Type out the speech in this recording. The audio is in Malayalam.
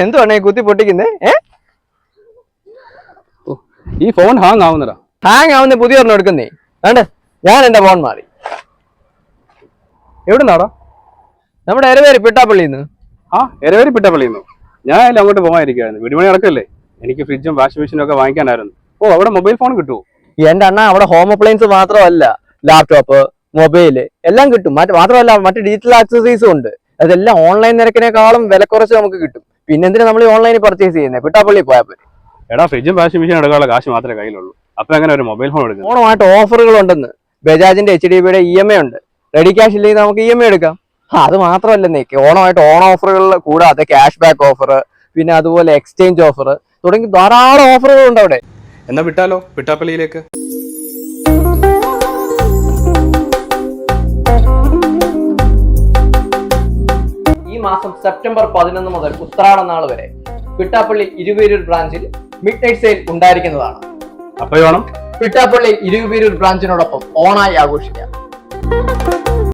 എന്തുവാണ് ഈ കുത്തി പൊട്ടിക്കുന്നേ? ഏ? ഈ ഫോൺ ഹാങ് ആവുന്നടാ ഹാങ് ആവുന്ന പുതിയ ഒരെണ്ണം എടുക്കുന്നേ. വേണ്ട ഞാൻ എന്റെ ഫോൺ മാറി. എവിടുന്നാടോ? നമ്മുടെ എരവേരി പിട്ടാപ്പള്ളിന്ന് ആ എരവേരി പിട്ടാപ്പള്ളിന്ന് ഞാൻ അതിൽ അങ്ങോട്ട് പോകാനിരിക്കുകയായിരുന്നു വീടുപണി നടക്കല്ലേ? എനിക്ക് ഫ്രിഡ്ജും വാഷിംഗ് മെഷീനും ഒക്കെ വാങ്ങിക്കാനായിരുന്നു. ഓ അവിടെ മൊബൈൽ ഫോൺ കിട്ടുമോ എന്റെ അണ്ണ അവിടെ ഹോം അപ്ലയൻസ് മാത്രമല്ല ലാപ്ടോപ്പ് മൊബൈൽ എല്ലാം കിട്ടും. മറ്റ് മാത്രമല്ല മറ്റു ഡിജിറ്റൽ ആക്സസറീസും ഉണ്ട്. അതെല്ലാം ഓൺലൈൻ നിരക്കിനേക്കാളും വില കുറച്ച് നമുക്ക് കിട്ടും. പിന്നെ എന്തിനാ നമ്മൾ ഓൺലൈനിൽ പർച്ചേസ് ചെയ്യുന്നത് പിട്ടാപ്പള്ളി പോയാൽ പോരെ. എടാ ഫ്രിഡ്ജും വാഷിംഗ് മെഷീൻ എടുക്കാനുള്ള കാശ് മാത്രമേ കയ്യിലുള്ളൂ. അപ്പൊ എങ്ങനെ ഒരു മൊബൈൽ ഫോൺ എടുക്കും ഓണമായിട്ട് ഓഫറുകൾ ഉണ്ടെന്ന് ബജാജിന്റെ എച്ച് ഡി ബിയുടെ ഇ എം എ ഉണ്ട്. റെഡി ക്യാഷ് ഇല്ലെങ്കിൽ നമുക്ക് ഇ എം എ എടുക്കാം. അത് മാത്രമല്ല നീക്കി. ഓണമായിട്ട് ഓൺ ഓഫറുകളിൽ കൂടാതെ ക്യാഷ് ബാക്ക് ഓഫർ പിന്നെ അതുപോലെ എക്സ്ചേഞ്ച് ഓഫർ തുടങ്ങി ധാരാളം ഓഫറുകൾ ഉണ്ട് അവിടെ. എന്നാ വിട്ടാലോ? പിട്ടാപ്പള്ളിയിലേക്ക് മാസം സെപ്റ്റംബർ പതിനൊന്ന് മുതൽ ഉത്രാട നാൾ വരെ പിട്ടാപ്പള്ളി ഇരുപേരൂർ ബ്രാഞ്ചിൽ മിഡ് നൈറ്റ് സെയിൽ ഉണ്ടായിരിക്കുന്നതാണ്. അപ്പോൾ വേണം. പിട്ടാപ്പള്ളി ഇരുപേരൂർ ബ്രാഞ്ചിനോടൊപ്പം ഓണായി ആഘോഷിക്കാം.